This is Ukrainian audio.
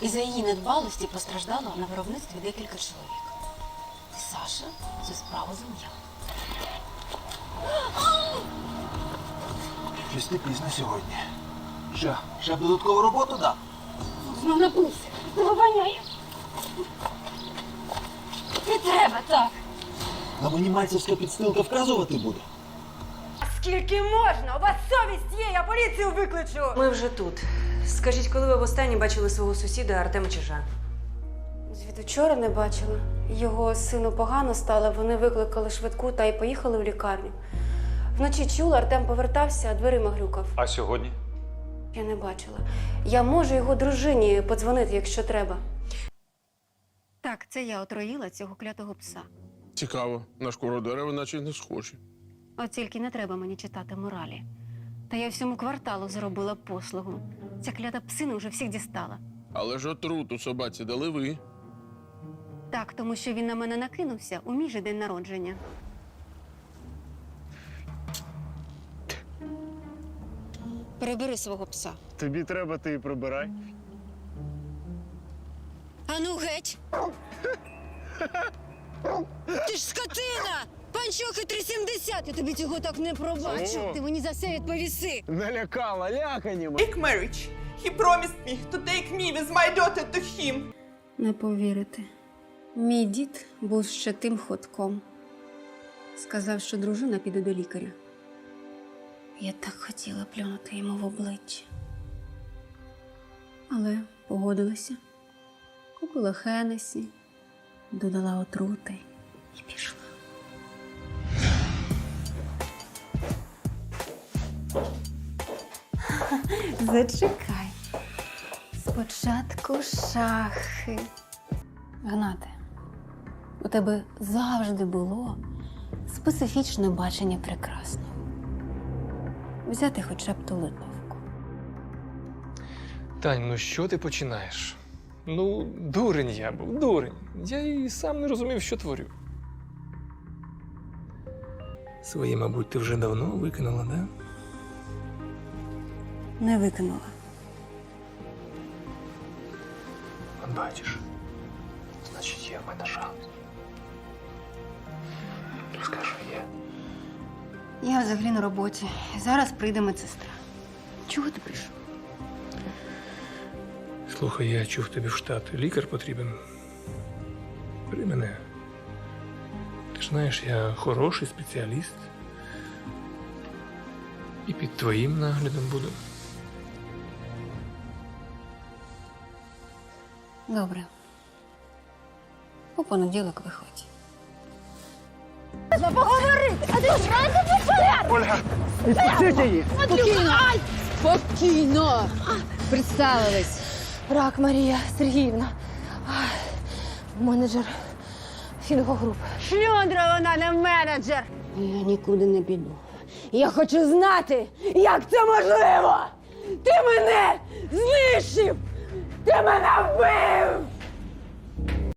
Із-за її недбалості постраждало на виробництві декілька чоловік. І Саша цю справу зам'яв. Щось не пізно сьогодні. Що, ще додаткову роботу дав? Знов напився. Виганяє. Не треба так. На мені майцевська підстилка вказувати буде. Скільки можна? У вас совість є, я поліцію викличу. Ми вже тут. Скажіть, коли ви востаннє бачили свого сусіда Артема Чижа? Звідучора не бачила. Його сину погано стало, вони викликали швидку та й поїхали в лікарню. Вночі чула, Артем повертався, а дверима грюкав. А сьогодні? Я не бачила. Я можу його дружині подзвонити, якщо треба. Так, це я отруїла цього клятого пса. Цікаво, на шкуру дерева наче не схожі. От тільки не треба мені читати моралі. Та я всьому кварталу зробила послугу. Ця клята псина вже всіх дістала. Але ж отруту собаці дали ви. Так, тому що він на мене накинувся у мій же день народження. Перебери свого пса. Тобі треба, ти і прибирай. Ану геть! Ти ж скотина! Панчохи 370! Я тобі цього так не пробачу! Ти мені за це відповіси! Налякала, ляканіма. Fake marriage. He promised me to take me with my daughter to him. Не повірите. Мій дід був ще тим ходком. Сказав, що дружина піде до лікаря. Я так хотіла плюнути йому в обличчя. Але погодилася. Купила Хенесі, додала отрути і пішла. Зачекай. Спочатку шахи. Гнате, у тебе завжди було специфічне бачення прекрасного. Взяти хоча б ту литовку. Тань, ну що ти починаєш? Ну, дурень я був, дурень. Я і сам не розумів, що творю. Свої, мабуть, ти вже давно викинула, да? Не викинула. Бачиш. Значить, є в мене шанс. Скажу, є. Я взагалі на роботі. Зараз прийде медсестра. Чого ти прийшов? Слухай, я чув тобі в штат. Лікар потрібен. При мене. Ти ж знаєш, я хороший спеціаліст. І під твоїм наглядом буду. Добре. У понеділок виходь. Спокійно! Представились. Рак Марія Сергіївна. Ай, Менеджер Фінгогруп. Шльондра вона не менеджер. Я нікуди не піду. Я хочу знати, як це можливо! Ти мене знищив! Ти мене вбив!